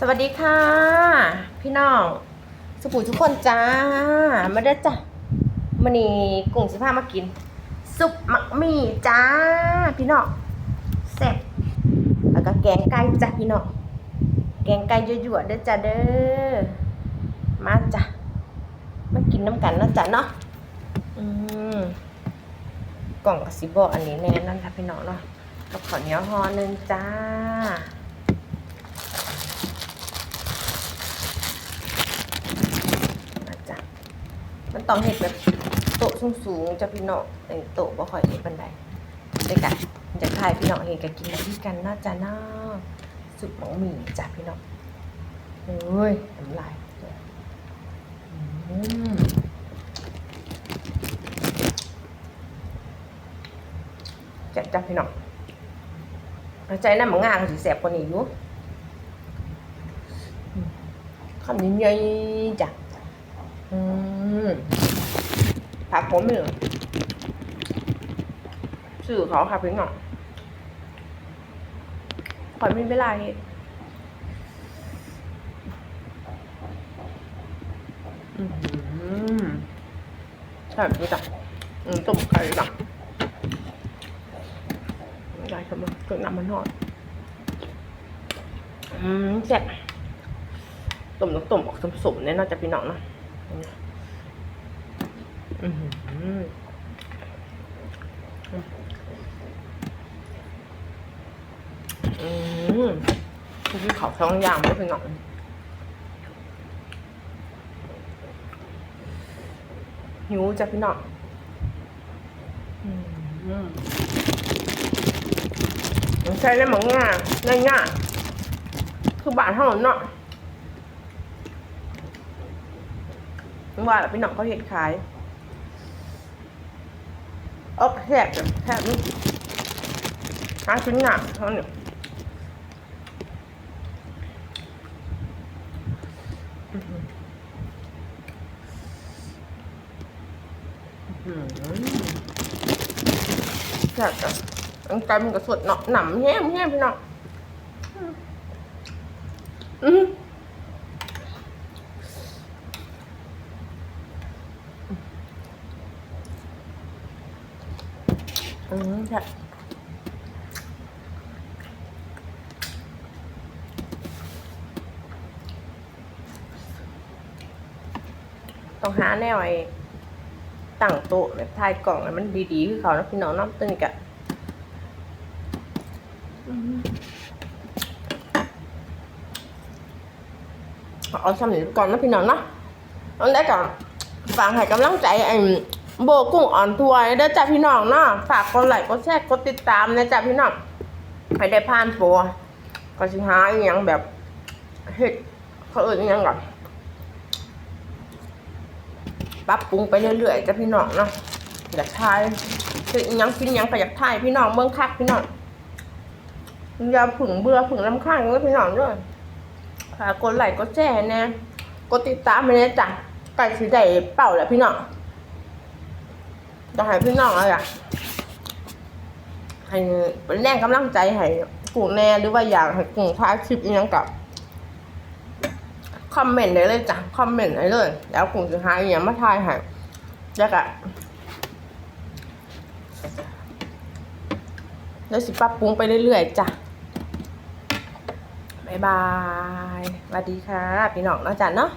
สวัสดีค่ะ พี่น้องสุขุทุกคนจ้า มาเด้อจ้ะมันนี้กุ้งสิพามากิน ซุปมักมี่จ้า พี่น้องแซ่บแล้วก็แกงไก่จ้ะพี่น้องแกงไก่ยั่วๆเด้อจ้ะเด้อมาจ้ะมากินน้ำกันนะจ้ะเนาะอืมกล่องกสิบอกอันนี้แน่นั่นค่ะพี่น้องเนาะกับข้าวเนียหอหนึ่งจ้า นะจ๊ะมัน ต้องเห็ดแบบโต๊ะสูงๆจะพี่น้องไอ้โต๊ะบ่ค่อยเห็ดบันไดด้วยกันจะทายพี่น้องเห็นกันกินแบบที่กันน่าจะน่าสุดหมองหมี่จ้ะพี่น้องเอ้ยน้ำลายจัดจ้ะพี่น้องใจน้ำมันงาก็สิแสบกว่านี้อยู่คำนี้ใหญ่จ้ะอืม ผักผมหนือสื่อเขาค่ะพี่น้องขอยมีเวลาเฮ็ดอืมใช่รู้จักอืมต้มไก่จ้ะได้ครับมันเกิดน้ำมันหอดอืมแซ่บต้มต้องต้มออกสมๆเนี่ยน่าจะพี่น้องเนาะ อืมอืมคือเขาท้องยางไม่เป็นหนองหิวจ้ะพี่น้องอืมใช้ได้หมังง่ายง่ายคือบาทเท่านั้นเนาะว่าแล้วพี่น้องเขาเห็ดขาย เออแทบแทบนี่หาชิ้นหนักเท่านี้แทบจ้ะอันไกลมันก็สดเนาะหนำแห้มแห้มพี่น้องอืม อืมใช่ต้องหาแนวไอ้ตั้งโต๊ะแบบทายกล่องมันดีๆคือเขานะพี่น้องน้ำตึงกะเอาสำเร็จก่อนนะพี่น้องเนาะเอาได้ก่อนฟังให้กำลังใจไอ้ โบกุ้งอ่อนทัวร์เด้จ้าพี่น้องเนาะฝากกดไลค์กดแชร์กดติดตามนะจ้าพี่น้องให้ได้ผ่านโปรก็สิหาอีหยังแบบเฮ็ดเขาเอ่ยอีหยังก่อนปรับปรุงไปเรื่อยๆจ้าพี่น้องเนาะอยากทายคืออีหยังกินอีหยังก็อยากทายพี่น้องเมืองคักพี่น้องอย่าผึ่งเบื่อผึ่งลำข้างเลยพี่น้องด้วยฝากกดไลค์กดแชร์น่กดติดตามไปน่จ้ะไก่สีได้เป่าแหละพี่น้อง จะให้พี่น้องอะไรอะให้เป็นแรงกำลังใจให้กลุ่มแน่หรือว่าอยากให้กลุ่มท้ายคลิปยังกับคอมเมนต์ได้เลยจ้ะคอมเมนต์ได้เลย แล้วกลุ่มสุดท้ายอย่างมาทายให้แล้วก็แล้วสิปรับปรุงไปเรื่อยๆจ้ะบ๊ายบายสวัสดีค่ะพี่น้องนาะจ้ะเนาะ